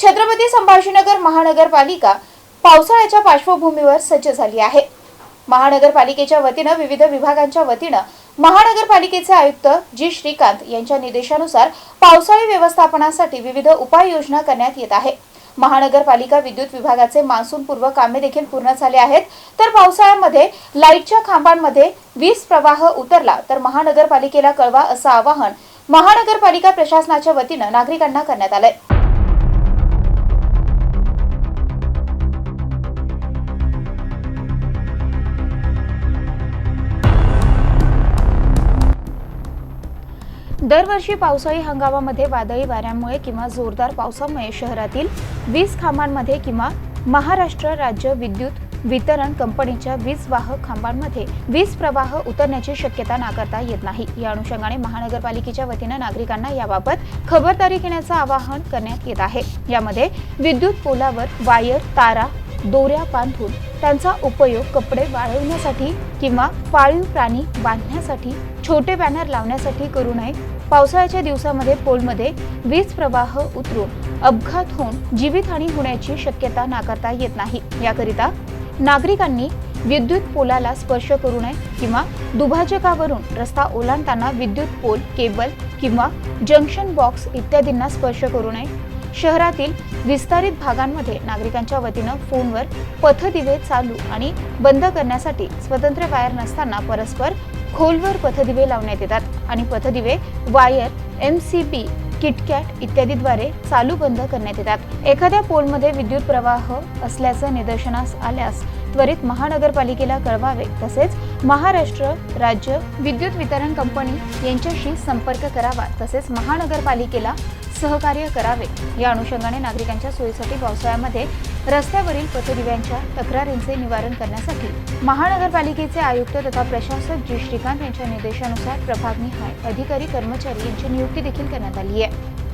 छत्रपती संभाजीनगर महानगरपालिका पावसाळ्याच्या पार्श्वभूमीवर सज्ज झाली आहे. महानगरपालिकेच्या वतीनं विविध विभागांच्या वतीनं महानगरपालिकेचे आयुक्त जी. श्रीकांत यांच्या निर्देशानुसार पावसाळी व्यवस्थापनासाठी विविध उपाययोजना करण्यात येत आहे. महानगरपालिका विद्युत विभागाचे मान्सून पूर्व कामे देखील पूर्ण झाले आहेत. तर पावसाळ्यामध्ये लाईटच्या खांबांमध्ये वीज प्रवाह उतरला तर महानगरपालिकेला कळवा असं आवाहन महानगरपालिका प्रशासनाच्या वतीनं नागरिकांना करण्यात आलंय. दरवर्षी पावसाळी हंगामामध्ये वादळी वाऱ्यामुळे किंवा जोरदार पावसामुळे शहरातील वीज खांबांमध्ये किंवा महाराष्ट्र राज्य विद्युत वितरण कंपनीच्या वीज वाहक खांबांमध्ये वीज प्रवाह उतरण्याची शक्यता नाकारता येत नाही. या अनुषंगाने महानगरपालिकेच्या वतीनं नागरिकांना याबाबत खबरदारी घेण्याचं आवाहन करण्यात येत आहे. यामध्ये विद्युत पोलावर वायर तारा दोऱ्या बांधून त्यांचा उपयोग कपडे वाळवण्यासाठी किंवा पाळीव प्राणी बांधण्यासाठी छोटे बॅनर लावण्यासाठी करू नये. पावसाळ्याच्या दिवसामध्ये पोलमध्ये वीज प्रवाह उतरून अपघात होऊन जीवितहानी होण्याची शक्यता नाकारता येत नाही. याकरिता नागरिकांनी विद्युत पोलाला स्पर्श करू नये किंवा दुभाजकावरून रस्ता ओलांडताना विद्युत पोल केबल किंवा जंक्शन बॉक्स इत्यादींना स्पर्श करू नये. शहरातील विस्तारित भागांमध्ये नागरिकांच्या वतीनं फोनवर पथदिवे चालू आणि बंद करण्यासाठी स्वतंत्र वायर नसताना परस्पर खोलवर पथदिवे लावण्यात येतात आणि पथदिवे wire M C B kitkat इत्यादीद्वारे चालू बंद करण्यात येतात. एखाद्या पोलमध्ये विद्युत प्रवाह असल्याचं निदर्शनास आल्यास त्वरित महानगरपालिकेला कळवावे. तसेच महाराष्ट्र राज्य विद्युत वितरण कंपनी यांच्याशी संपर्क करावा. तसेच महानगरपालिकेला सहकार्य करावे. या अनुषंगाने नागरिकांच्या सोयीसाठी पावसाळ्यामध्ये रस्त्यावरील पथदिव्यांच्या तक्रारींचे निवारण करण्यासाठी महानगरपालिकेचे आयुक्त तथा प्रशासक जी. श्रीकांत यांच्या निर्देशानुसार प्रभागनिहाय अधिकारी कर्मचारी यांची नियुक्ती देखील करण्यात आली आहे.